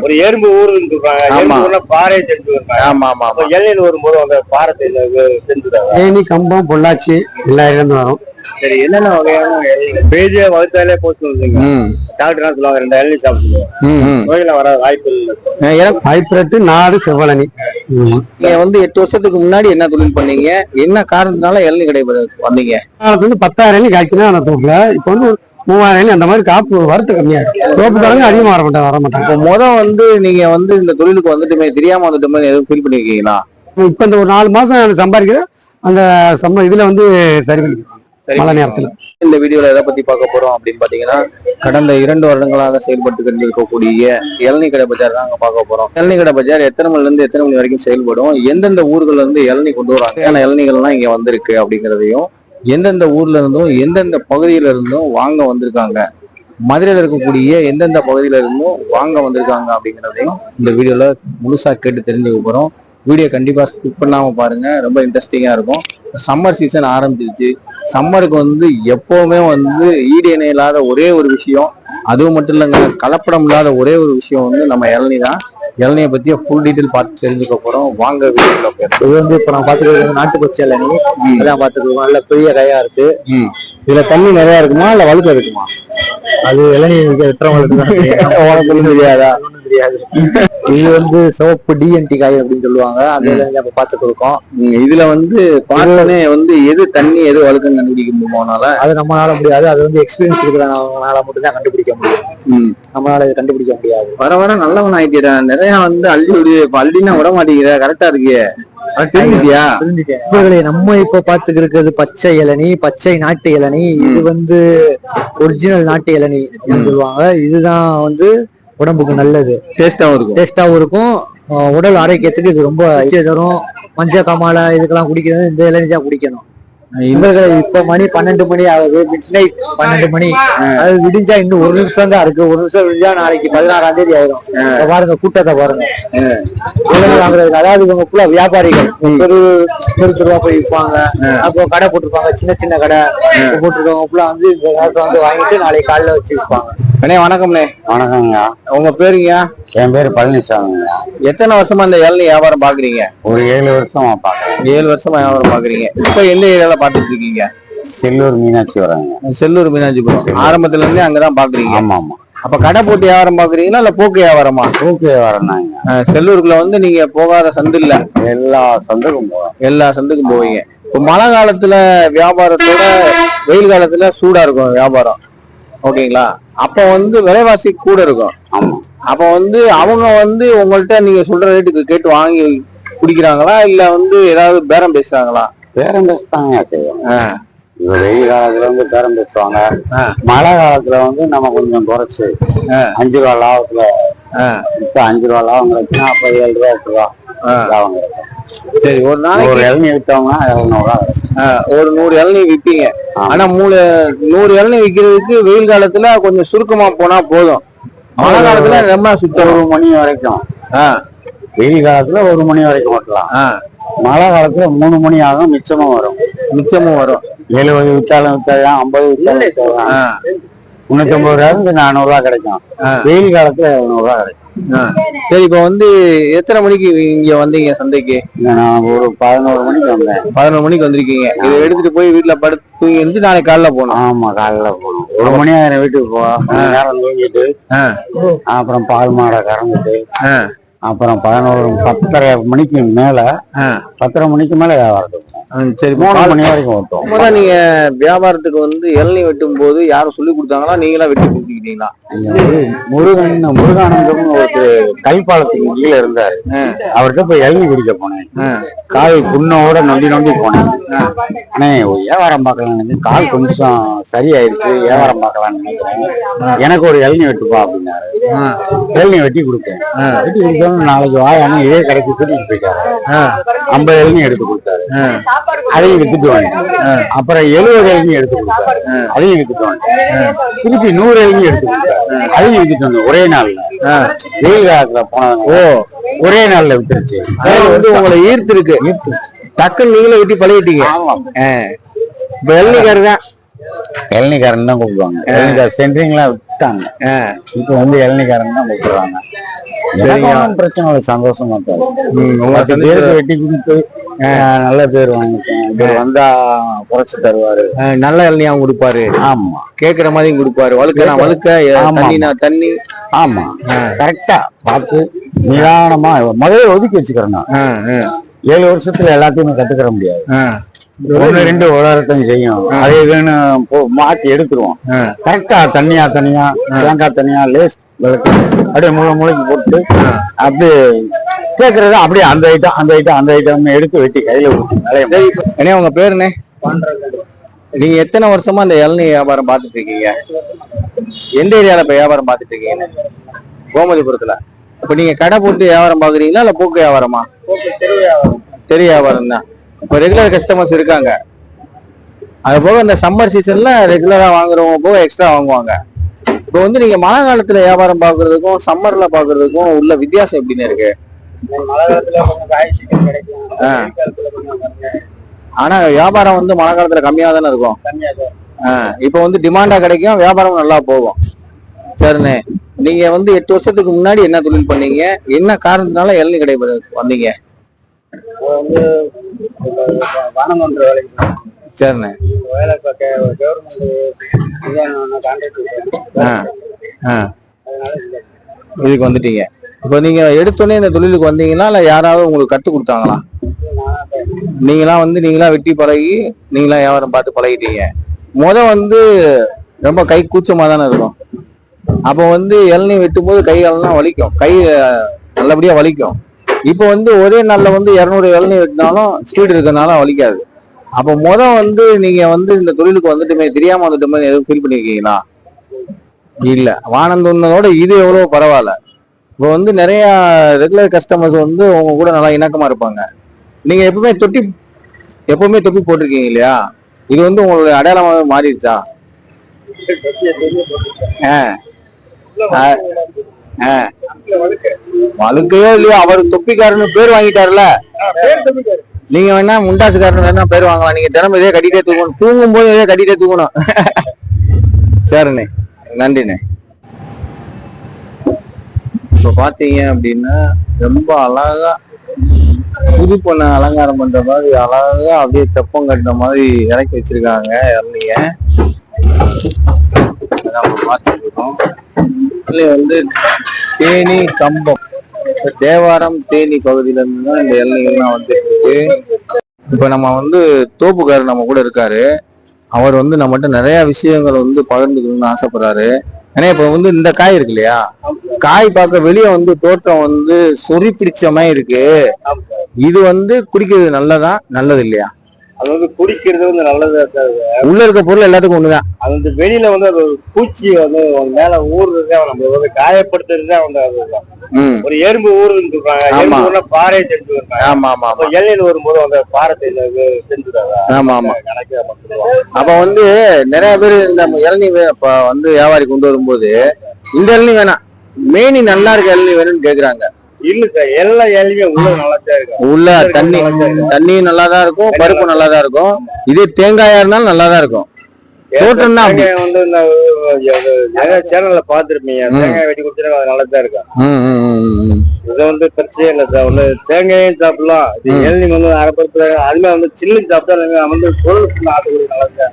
ஒரு எறும்பு ஊருன்னு சொல்றாங்க ஆமா. பாறை ஆமா ஆமா எல்லையில் வரும்போது அந்த பாறை தேனி கம்பம் பொள்ளாச்சி எல்லா வரும். சரி என்னென்ன வகையான பேஜே வகுத்தாலே போச்சு டாக்டர் என்ன சொல்லுவாங்க ரெண்டு எல்லை சாப்பிடுவோம் ம், ம். நோய்கள் வர வாய்ப்பு இல்லை. ஹைப்ரட்டு நாடு செவ்வளனி. ஆமா. நீங்க வந்து எட்டு வருஷத்துக்கு முன்னாடி என்ன தொழில் பண்ணீங்க? என்ன காரணத்தினால இளநீ கடை வந்தீங்க? வந்து பத்தாயிரம் எண்ணி காய்க்கணும் அந்த தோப்புல இப்போ வந்து மூவாயிரம் அந்த மாதிரி காப்பு வரத்து கம்மியா இருக்கு. தோப்புக்காரங்க அதிகமா வர மாட்டாங்க வர மாட்டாங்க இப்போ முத வந்து நீங்க வந்து இந்த தொழிலுக்கு வந்துட்டுமே தெரியாம வந்துட்டுமே எதுவும் ஃபீல் பண்ணிருக்கீங்களா? இப்ப இந்த ஒரு நாலு மாசம் சம்பாதிக்கிறேன் அந்த சம்ப இதுல வந்து சரி பண்ணிக்கலாம் மழை நேரத்துல. இந்த வீடியோல எதை பத்தி பார்க்க போறோம் அப்படின்னு பாத்தீங்கன்னா கடந்த இரண்டு வருடங்களாக செயல்பட்டு கொண்டிருக்கக்கூடிய இளநீ கடை பஜார் தான் அங்க பார்க்க போறோம். இளநீ கடை பஜார் எத்தனை மணில இருந்து எத்தனை மணி வரைக்கும் செயல்படும்? எந்தெந்த ஊர்கள்ல இருந்து இளநீ கொண்டு வராங்க? ஏன்னா இளநீகள்லாம் இங்க வந்திருக்கு அப்படிங்கிறதையும் எந்தெந்த ஊர்ல இருந்தும் எந்தெந்த பகுதியில இருந்தும் வாங்க வந்திருக்காங்க. மதுரையில் இருக்கக்கூடிய எந்தெந்த பகுதியில இருந்தும் வாங்க வந்திருக்காங்க அப்படிங்கிறதையும் இந்த வீடியோல முழுசா கேட்டு தெரிஞ்சுக்க போறோம். வீடியோ கண்டிப்பா ஸ்கிப் பண்ணாம பாருங்க. ரொம்ப இன்ட்ரெஸ்டிங்கா இருக்கும். சம்மர் சீசன் ஆரம்பிச்சிருச்சு. சம்மருக்கு வந்து எப்பவுமே வந்து ஈடு இணை இல்லாத ஒரே ஒரு விஷயம் அதுவும் மட்டும் இல்லைங்க கலப்படம் இல்லாத ஒரே ஒரு விஷயம் வந்து நம்ம இளநீ தான். இளநியை பத்தி ஃபுல் டீட்டெயில் பார்த்து தெரிஞ்சுக்க போறோம். வாங்க வீடியோல போயிடும் இது வந்து இப்ப நான் பாத்துக்கிறது நாட்டு பச்சை இளநீ. அதான் பாத்துக்கிறோம் நல்ல பெரிய கையா இருக்கு. ம். இதுல தண்ணி நிறைய இருக்குமா இல்ல வழுக்க இருக்குமா? அது இளநீ வெட்டுறவங்களுக்கு தான். தெரியும். தெரியாதா? தெரியாது. இது வந்து சிவப்பு டிஎன்டி காய் அப்படின்னு சொல்லுவாங்க. இளநீ நம்ம பாத்து கொடுக்கோம். இதுல வந்து பார்த்தோன்னே வந்து எது தண்ணி எது வழுக்குன்னு கண்டுபிடிக்க முடியுமானால அது நம்மளால முடியாது. அது வந்து எக்ஸ்பீரியன்ஸ் இருக்கிறவங்களால மட்டும் தான் கண்டுபிடிக்க முடியும். நம்மளால இதை கண்டுபிடிக்க முடியாது. வர வர நல்லவன் ஆயிட்டா நிறைய வந்து அள்ளி விடு. அள்ளினா விட மாட்டேங்கிற கரெக்டா இருக்கியே தெரிஞ்சுட்டியா? இவர்களை நம்ம இப்ப பாத்துக்கு இருக்கிறது பச்சை இளநீ பச்சை நாட்டு இளநீ. இது வந்து ஒரிஜினல் நாட்டு இளநீ சொல்லுவாங்க. இதுதான் வந்து உடம்புக்கு நல்லது. டேஸ்டாவும் இருக்கும். டேஸ்டாவும் இருக்கும். உடல் ஆரோக்கியத்துக்கு இது ரொம்ப தரும். மஞ்சள் காமால இதுக்கெல்லாம் குடிக்கிறது இந்த இளநீ தான் குடிக்கணும். இவர்கள் இப்ப மணி பன்னெண்டு மணி ஆகுது மிட் நைட் பன்னெண்டு மணி. அது விடிஞ்சா இன்னும் ஒரு நிமிஷம் தான் இருக்கு. ஒரு நிமிஷம் விடிஞ்சா நாளைக்கு பதினாறாம் தேதி ஆயிரும். பாருங்க கூட்டத்தை பாருங்க. வாங்குறதுக்கு அதாவது இவங்க ஃபுல்லா வியாபாரிகள். ஒரு தெரு தெருவா போய் விற்பாங்க அப்போ கடை போட்டிருப்பாங்க சின்ன சின்ன கடை. போட்டிருக்கவங்க ஃபுல்லா வந்து இந்த நேரத்தை வந்து வாங்கிட்டு நாளைக்கு காலைல வச்சு விற்பாங்க அண்ணே வணக்கம்ண்ணே. வணக்கங்க உங்க பேருங்க என் பேர் பழனிசாமிங்க எத்தனை வருஷமா இந்த இளநீ வியாபாரம் பாக்குறீங்க? ஒரு ஏழு வருஷமா பாக்குறேன். ஏழு வருஷமா வியாபாரம் பாக்குறீங்க. இப்ப எந்த ஏரியால பாத்துட்டு இருக்கீங்க செல்லூர் மீனாட்சி வராங்க. செல்லூர் மீனாட்சிபுரம் ஆரம்பத்துல இருந்தே அங்கதான் பாக்குறீங்க ஆமா ஆமா அப்ப கடை போட்டு வியாபாரம் பாக்குறீங்களா இல்ல போக்கு வியாபாரமா? தூக்கி வரனாங்க அஹ் செல்லூருக்குள்ள வந்து நீங்க போகாத சந்து இல்ல? எல்லா சொந்தக்கும் போவோம் எல்லா சந்துக்கும் போவீங்க. இப்ப மழை காலத்துல வியாபாரத்தோட வெயில் காலத்துல சூடா இருக்கும் வியாபாரம். ஓகேங்களா? அப்ப வந்து விலைவாசி கூட இருக்கும். ஆமா. அப்ப வந்து அவங்க வந்து உங்கள்ட்ட நீங்க சொல்ற ரேட்டுக்கு கேட்டு வாங்கி குடிக்கிறாங்களா? இல்ல வந்து ஏதாவது பேரம் பேசுறாங்களா? பேரம். இப்ப வெயில் காலத்துல வந்து பேரம் பேசுவாங்க. மழை காலத்துல வந்து நம்ம கொஞ்சம் குறைச்சு. அஞ்சு ரூபா லாபத்துல. இப்ப அஞ்சு ரூபா லாபம் கிடைச்சுன்னா அப்ப ஏழு ரூபா எட்டு ரூபா. லாபம் கிடைக்கும். சரி ஒரு நாளைக்கு ஒரு இளநீ கிடைக்கும். ஆ, ஒரு நூறு இளநீ விப்பீங்க. ஆனா மூணு நூறு இளநீ விக்கிறதுக்கு வெயில் காலத்துல கொஞ்சம் சுருக்கமா போனா போதும். மழை காலத்துல ரொம்ப சுத்தம். ஒரு மணி வரைக்கும். வெயில் காலத்துல ஒரு மணி வரைக்கும் ஓட்டலாம். மழை காலத்துல மூணு மணி ஆகும் மிச்சமும் வரும். மிச்சமும் வரும். எழுபது வித்தாலும் வித்தாதான் ஐம்பது ஆ, முன்னூத்தி ஐம்பது ரூபா இருந்து நானூறு ரூபா கிடைக்கும். வெயில் காலத்துல எழுநூறு ரூபா கிடைக்கும். சரி இப்ப வந்து எத்தனை மணிக்கு இங்க வந்தீங்க சந்தைக்கு? நான் ஒரு பதினோரு மணிக்கு வந்தேன். பதினொரு மணிக்கு வந்திருக்கீங்க. இதை எடுத்துட்டு போய் வீட்டுல படுத்து தூங்கி எழுந்து நாளைக்கு காலைல போகணும். ஆமா காலையில போகணும். ஒரு மணி ஆயிரம் வீட்டுக்கு போ கொஞ்ச நேரம் தூங்கிட்டு. அப்புறம் பால் மாடை கறந்துட்டு. அப்புறம் பதினோரு பத்தரை மணிக்கு மேல. பத்தரை மணிக்கு மேல. ஆ, சரி மூணு மூணு வரைக்கும் ஓட்டுவோம் முத நீங்க வியாபாரத்துக்கு வந்து இளநீ வெட்டும் போது யாரும் சொல்லி கொடுத்தாங்களா? நீங்களா வெட்டி கொடுத்துக்கிட்டீங்களா? முருகன் முருகானந்தம் ஒருத்தர் கல்பாலத்துக்கு கீழே இருந்தாரு. அவர்கிட்ட போய் இளநீ குடிக்க போனேன். கால் புண்ணோட நொண்டி நொண்டி போனேன். ஒரு வியாபாரம் பார்க்கலாம்னு கால் கொஞ்சம் சரியாயிருச்சு வியாபாரம் பார்க்கலாம்னு நினைக்கிறேன் எனக்கு ஒரு இளநீ வெட்டுப்பா அப்படின்னாரு. இளநீ வெட்டி கொடுத்தேன். வெட்டி கொடுத்தோம் நாளைக்கு வாயானு இதே கடைக்கு கூட்டிட்டு போயிட்டாரு. ஐம்பது இளநீ எடுத்து கொடுத்தாரு. அதையும் வித்துட்டு வந்தேன் அப்புறம் எழுபது இளநீ எடுத்து கொடுத்தாரு. அதையும் வித்துட்டு வந்தேன் திருப்பி நூறு இளநீ எடுத்து கொடுத்தாரு. அதையும் வித்துட்டு வந்தேன் ஒரே நாள்ல. வெயில் காலத்துல போனவங்க ஓ. ஒரே நாள்ல வித்துருச்சு. அதாவது வந்து உங்களை ஈர்த்து இருக்கு டக்குன்னு நீங்களே வெட்டி பழகிட்டீங்க. இப்ப இளநீக்காரு தான். இளநிக்காரன் தான் கூப்பிடுவாங்க. இளநிக்கார சென்ட்ரிங்லாம் விட்டாங்க. இப்போ வந்து இளநிக்காரன் தான் கூப்பிடுறாங்க. ஒண்ணும் பிரச்சனை இல்லை சந்தோஷமா பத்து பேருக்கு வெட்டி கொடுத்து நல்ல பேர் வாங்கிட்டேன். வந்தா குறைச்சு தருவாரு. நல்ல இளநியாவும் கொடுப்பாரு. ஆமா. கேக்குற மாதிரியும் கொடுப்பாரு. வழுக்க வழுக்க. தண்ணினா தண்ணி ஆமா. கரெக்டா பார்த்து நிதானமா முதல்ல ஒதுக்கி வச்சுக்கிறேன் ஏழு வருஷத்துல எல்லாத்தையுமே கத்துக்கிற முடியாது. ஒண்ணு ரெண்டு உலகத்தையும் செய்யும். அது போ- மாத்தி எடுத்துருவோம். கரெக்டா தண்ணியா தனியா தேங்காய் தனியா லேஸ் விளக்கு அப்படியே முழு முளைக்கு போட்டு அப்படியே கேக்குறது அப்படியே அந்த ஐட்டம் அந்த ஐட்டம் அந்த ஐட்டம் எடுத்து வெட்டி கையில அண்ணே உங்க பேரு என்ன? நீங்க எத்தனை வருஷமா இந்த இளநீ வியாபாரம் பார்த்துட்டு இருக்கீங்க? எந்த ஏரியால இப்ப வியாபாரம் பார்த்துட்டு இருக்கீங்க கோமதிபுரத்துல. இப்ப நீங்க கடை போட்டு வியாபாரம் பாக்குறீங்களா இல்ல போக்கு வியாபாரமா. தெரு வியாபாரம் தான். இப்ப ரெகுலர் கஸ்டமர்ஸ் இருக்காங்க. அது போக இந்த சம்மர் சீசன்ல ரெகுலரா வாங்குறவங்க போக எக்ஸ்ட்ரா வாங்குவாங்க. இப்போ வந்து நீங்க மழை காலத்துல வியாபாரம் பாக்குறதுக்கும் சம்மர்ல பாக்குறதுக்கும் உள்ள வித்தியாசம் எப்படின்னு இருக்கு? ஆனா வியாபாரம் வந்து மழை காலத்துல கம்மியா தானே இருக்கும். இப்போ வந்து டிமாண்டா கிடைக்கும் வியாபாரம் நல்லா போகும். சரிண்ணே. நீங்க வந்து எட்டு வருஷத்துக்கு முன்னாடி என்ன தொழில் பண்ணீங்க? என்ன காரணத்தினால இளநீ கடை வந்தீங்க? வந்து வானமன்ற வேலைக்கு போனேன். சரிண்ணே. வேலை பார்க்க கவர்மெண்ட் கான்ட்ராக்ட் ஆ ஆ. இதுக்கு வந்துட்டீங்க. இப்போ நீங்க எடுத்தோடனே இந்த தொழிலுக்கு வந்தீங்கன்னா இல்ல யாராவது உங்களுக்கு கத்து கொடுத்தாங்களா? நீங்களா வந்து நீங்களா வெட்டி பழகி நீங்களா வியாபாரம் பார்த்து பழகிட்டீங்க. முத வந்து ரொம்ப கை கூச்சமா தானே இருக்கும். அப்போ வந்து இளநீ வெட்டும் போது கை காலெல்லாம் வலிக்கும். கை நல்லபடியாக நல்லபடியா வலிக்கும். இப்போ வந்து ஒரே நாள்ல வந்து இரநூறு இளநீர் வெட்டினாலும் ஸ்பீடு இருக்கறனால வலிக்காது. அப்போ முத வந்து நீங்க வந்து இந்த தொழிலுக்கு வந்துட்டுமே தெரியாம வந்துட்டுமே எதுவும் ஃபீல் பண்ணிருக்கீங்களா? இல்ல. வானந்தோட இது எவ்வளவு பரவாயில்ல. இப்போ வந்து நிறைய ரெகுலர் கஸ்டமர்ஸ் வந்து உங்க கூட நல்லா இணக்கமா இருப்பாங்க. நீங்க எப்பவுமே தொட்டி எப்பவுமே தொப்பி போட்டிருக்கீங்க இல்லையா? இது வந்து உங்களுடைய அடையாளமாக மாறிடுச்சா? ஆ. வழுக்கையோ இல்லையோ அவர் தொப்பிக்காரன்னு பேர் வாங்கிட்டாருல. நீங்க வேணா முண்டாசுக்காரன் வேணா பேர் வாங்கலாம். நீங்க தினமும் இதே கட்டிட்டே தூக்கணும் தூங்கும் போது இதே கட்டிட்டே தூக்கணும் சரிண்ணே. நன்றிண்ணே. இப்ப பாத்தீங்க அப்படின்னா ரொம்ப அழகா புது பொண்ணை அலங்காரம் பண்ற மாதிரி அழகா அப்படியே தெப்பம் கட்டின மாதிரி இறக்கி வச்சிருக்காங்க இறந்தீங்க நம்ம இதுல வந்து தேனி கம்பம். தேவாரம் தேனி பகுதியில இருந்து தான் இந்த இளநீங்கள்லாம் வந்துட்டு இருக்கு இப்ப நம்ம வந்து தோப்புக்காரர் நம்ம கூட இருக்காரு. அவர் வந்து நம்மகிட்ட நிறைய விஷயங்கள் வந்து பகிர்ந்துக்கணும்னு ஆசைப்படுறாரு. ஏன்னா இப்ப வந்து இந்த காய் இருக்கு இல்லையா? காய் பார்க்க வெளியே வந்து தோட்டம் வந்து சொறி பிடிச்ச மாதிரி இருக்கு. இது வந்து குடிக்கிறது நல்லதா? நல்லது இல்லையா? அது வந்து குடிக்கிறது வந்து நல்லதா உள்ள இருக்க பொருள் எல்லாத்துக்கும் ஒண்ணுதான். அது வந்து வெளியில வந்து அது பூச்சி வந்து மேல ஊறுறது நம்ம வந்து காயப்படுத்துறது வந்து ம். ஒரு எறும்பு ஊருன்னு சொல்றாங்க. ஆமா. எறும்பு ஊர்னா பாறை செஞ்சு ஆமா ஆமா அப்ப எல்லையில் வரும்போது அந்த பாறை செஞ்சுட்டாங்க ஆமா ஆமா. கணக்கு அப்ப வந்து நிறைய பேர் இந்த இளநீ வந்து வியாபாரி கொண்டு வரும்போது இந்த இளநீ வேணாம். மேனி நல்லா இருக்க இளநீ வேணும்னு கேக்குறாங்க. இல்ல சார் எல்லா ஏழையுமே உள்ள நல்லா தான் இருக்கு உள்ள தண்ணி தண்ணியும் நல்லா தான் இருக்கும் பருப்பு நல்லா தான் இருக்கும். இதே தேங்காயா இருந்தாலும் நல்லா தான் இருக்கும். தோட்டம் தான் அப்படி. தேங்காய் வந்து இந்த நிறைய சேனல்ல பாத்துருப்பீங்க. தேங்காய் வெட்டி கொடுத்துருக்காங்க அது நல்லா தான் இருக்கும். இது வந்து பிரச்சனை இல்லை சார். ஒண்ணு தேங்காயும் சாப்பிடலாம். இது. இளநீ வந்து அரைப்பருப்பு அதுமே வந்து சில்லு சாப்பிட்டா வந்து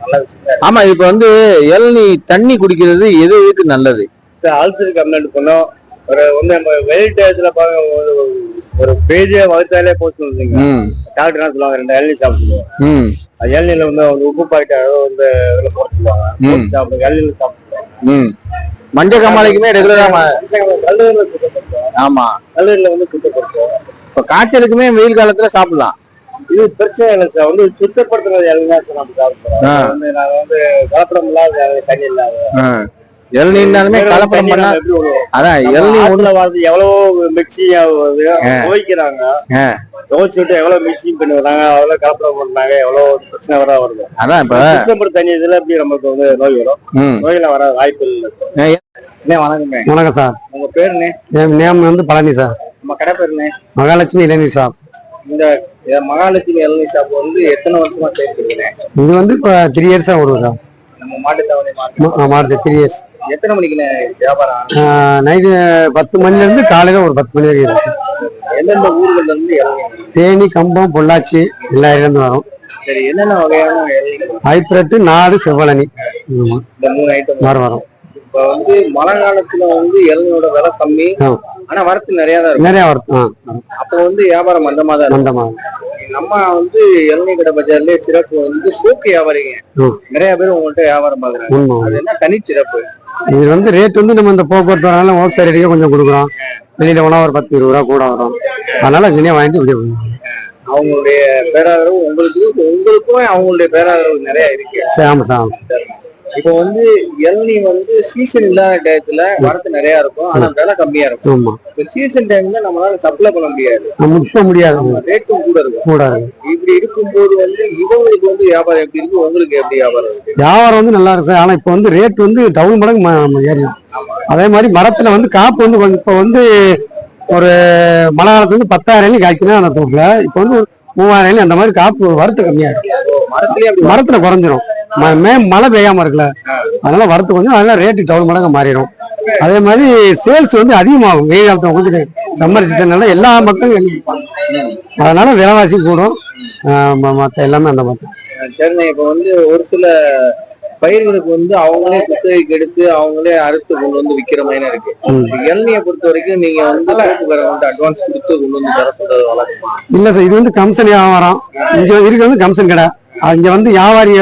நல்ல விஷயம் ஆமா இப்ப வந்து இளநீ தண்ணி குடிக்கிறது எது எதுக்கு நல்லது? சார் அல்சர் கம்ப்ளைண்ட் பண்ணோம். ஒரு வந்து நம்ம டயத்துல பாருங்க ஒரு- பேஜே வகுத்தாலே போச்சு வந்தீங்க டாக்டர் என்ன சொல்லுவாங்க? ரெண்டு இளநீ சாப்பிடுவோம் இளநீல வந்து அவங்க உப்பு பாக்கெட் அளவு வந்து இதுல போட சொல்லுவாங்க. சாப்பிடுங்க இளநீல சாப்பிடுவாங்க ம். மஞ்ச காமாலைக்குமே ரெகுலரா கல்லூரில சுத்தப்படுத்துவோம் ஆமா. கல்லூரில வந்து சுத்தப்படுத்துவோம் இப்ப காய்ச்சலுக்குமே வெயில் காலத்துல சாப்பிடலாம். இது பிரச்சனை இல்லை சார். வந்து சுத்தப்படுத்துறது தான் நம்ம சாப்பிடுறோம் வந்து நாங்க வந்து கலப்படம் இல்லாத தண்ணி இல்லாத இளநீர்னாலுமே கலப்படம் பண்ணா? அதான் இளநீ நம்ம ஒண்ணு ஆத்துல வாழ்ந்து எவ்வளவு மிக்சி ஆகுது துவைக்கிறாங்க. ஆ. துவைச்சு விட்டு எவ்வளவு மிக்சிங் பண்ணி வராங்க எவ்வளவு கலப்படம் பண்றாங்க எவ்வளவு பிரச்சனை வர வருது. அதான் இப்ப சுத்தப்படுத்த தண்ணி இதுல எப்படி நமக்கு வந்து நோய் வரும்? ம். நோயில வர வாய்ப்பு இல்லை. வணக்கங்க வணக்கம் சார். உங்க பேருண்ணே என் நேம் வந்து பழனி சார். நம்ம கடை பேருண்ணே மகாலட்சுமி இளநீர் ஷாப். இந்த மகாலட்சுமி இளநீ ஷாப் வந்து எத்தனை வருஷமா சேர்த்துருக்கீங்க இது வந்து இப்போ த்ரீ இயர்ஸாக ஓடுது சார். நம்ம மாட்டு தவணை மாட்டு த்ரீ இயர்ஸ் எத்தனை மணிக்கு வியாபாரம்? நைட்டு பத்து மணில இருந்து காலையில ஒரு பத்து மணி வரைக்கும் இருக்கு. எந்தெந்த ஊர்கள்ல இருந்து தேனி கம்பம் பொள்ளாச்சி எல்லா இடத்துல வரும். சரி என்னென்ன வகையான ஹைப்ரெட்டு நாடு செவ்வழனி. இந்த மூணு ஐட்டம் வரும் வரும். இப்ப வந்து மழை காலத்துல வந்து இளநியோட விலை கம்மி. ஆனா வரத்து நிறைய தான் இருக்கும். நிறைய வரும் ஆ, அப்போ வந்து வியாபாரம் மந்தமா தான் இருக்கும். மந்தமா நம்ம வந்து இளநீ கடை பஜார்லயே சிறப்பு வந்து போக்கு வியாபாரிங்க. நிறைய பேர் உங்கள்ட்ட வியாபாரம் பாக்குறாங்க. அது என்ன தனி சிறப்பு இது வந்து ரேட் வந்து நம்ம இந்த போக்குவரத்து வரனால ஹோல்சேல் ரேட்டுக்கே கொஞ்சம் கொடுக்குறோம் வெளியில போனா ஒரு பத்து இருபது ரூபா கூட வரும் அதனால இங்கேயே வாங்கிட்டு இப்படியே. அவங்களுடைய பேராதரவு உங்களுக்கு உங்களுக்கும் அவங்களுடைய பேராதரவு நிறைய இருக்கு சரி ஆமா சார் ஆமா. இப்போ வந்து இளநீ வந்து சீசன் இல்லாத டயத்துல வரத்து நிறைய இருக்கும். ஆனா விலை கம்மியா இருக்கும். இப்போ சீசன் டைம்ல நம்மளால சப்ளை பண்ண முடியாது. இப்ப முடியாது. ரேட்டும் கூட இருக்கும். கூட இருக்கு. இப்படி இருக்கும்போது வந்து இவங்களுக்கு வந்து வியாபாரம் எப்படி இருக்கு? உங்களுக்கு எப்படி வியாபாரம் இருக்கு? வியாபாரம் வந்து நல்லா இருக்கு சார். ஆனா இப்ப வந்து ரேட் வந்து டவுன் மடங்கு ஏறி அதே மாதிரி மரத்துல வந்து காப்பு வந்து இப்ப வந்து ஒரு மழை காலத்துல வந்து பத்தாயிரம் காய்க்கணும் அந்த தோப்புல இப்ப வந்து மூவாயிரம் அந்த மாதிரி காப்பு வரத்து கம்மியா இருக்கு. மரத்துல குறைஞ்சிரும். ம- மே மழை பெய்யாம இருக்குல்ல அதனால வரத்து கொஞ்சம் அதனால ரேட்டு டவுன் மடங்கு மாறிடும். அதே மாதிரி சேல்ஸ் வந்து அதிகமாகும். வெயில் காலத்துல கொடுத்துட்டு சம்மர் சீசன்னால எல்லா மக்களும் எழுதிப்பாங்க அதனால விலைவாசி கூடும். மற்ற எல்லாமே அந்த மாதிரி. இப்போ வந்து ஒரு சில பயிர்களுக்கு வந்து அவங்களே குத்தகைக்கு எடுத்து அவங்களே அறுத்து கொண்டு வந்து விக்கிற மாதிரி இருக்கு. இளநியை பொறுத்த வரைக்கும் நீங்க வந்து அட்வான்ஸ் கொடுத்து கொண்டு வந்து தர சொல்றது வழக்கமா. இல்ல சார் இது வந்து கம்சன் வியாபாரம். இங்க இருக்கு வந்து கம்சன் கடை. அங்க வந்து வியாபாரிய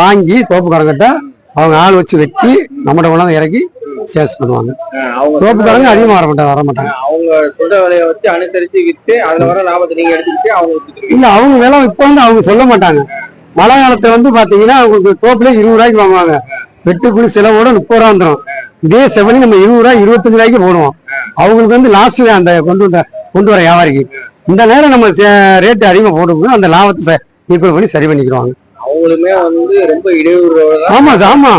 வாங்கி தோப்புக்காரங்கிட்ட அவங்க ஆள் வச்சு வெட்டி நம்மகிட்ட கொண்டாந்து இறக்கி சேல்ஸ் பண்ணுவாங்க. அவங்க தோப்புக்காரங்க அதிகமா வர மாட்டாங்க வர மாட்டாங்க அவங்க சொல்ற விலையை வச்சு அனுசரிச்சு வித்து அதுல வர லாபத்தை நீங்க எடுத்துக்கிட்டு கொடுத்துருவீங்க இல்ல அவங்க விலை இப்ப வந்து அவங்க சொல்ல மாட்டாங்க. மழை காலத்துல வந்து பாத்தீங்கன்னா அவங்களுக்கு தோப்புல இருபது ரூபாய்க்கு வாங்குவாங்க. வெட்டுக்குழி செலவோட முப்பது ரூபா வந்துடும் இதே செவனி நம்ம இருபது ரூபாய் இருபத்தஞ்சு ரூபாய்க்கு போடுவோம். அவங்களுக்கு வந்து லாஸ்ட் அந்த கொண்டு வந்த கொண்டு வர வியாபாரிக்கு. இந்த நேரம் நம்ம ரேட் அதிகமா போடும்போது அந்த லாபத்தை ஈக்குவல் பண்ணி சரி பண்ணிக்கிறாங்க அவங்களுமே வந்து ரொம்ப இடையூறோட தான் ஆமா சார் ஆமா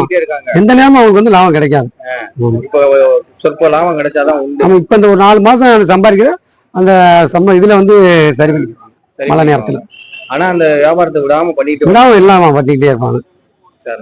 எந்த நேரமும் அவங்களுக்கு வந்து லாபம் கிடைக்காது. இப்போ சொற்ப லாபம் கிடைச்சாதான் உண்டு. இப்ப இந்த ஒரு நாலு மாசம் சம்பாதிக்கிற அந்த சம்ம இதுல வந்து சரி பண்ணிக்கிறாங்க மழை நேரத்துல. ஆனா அந்த வியாபாரத்தை விடாம பண்ணிட்டு விடாம இல்லாம பண்ணிக்கிட்டே இருப்பாங்க. சார்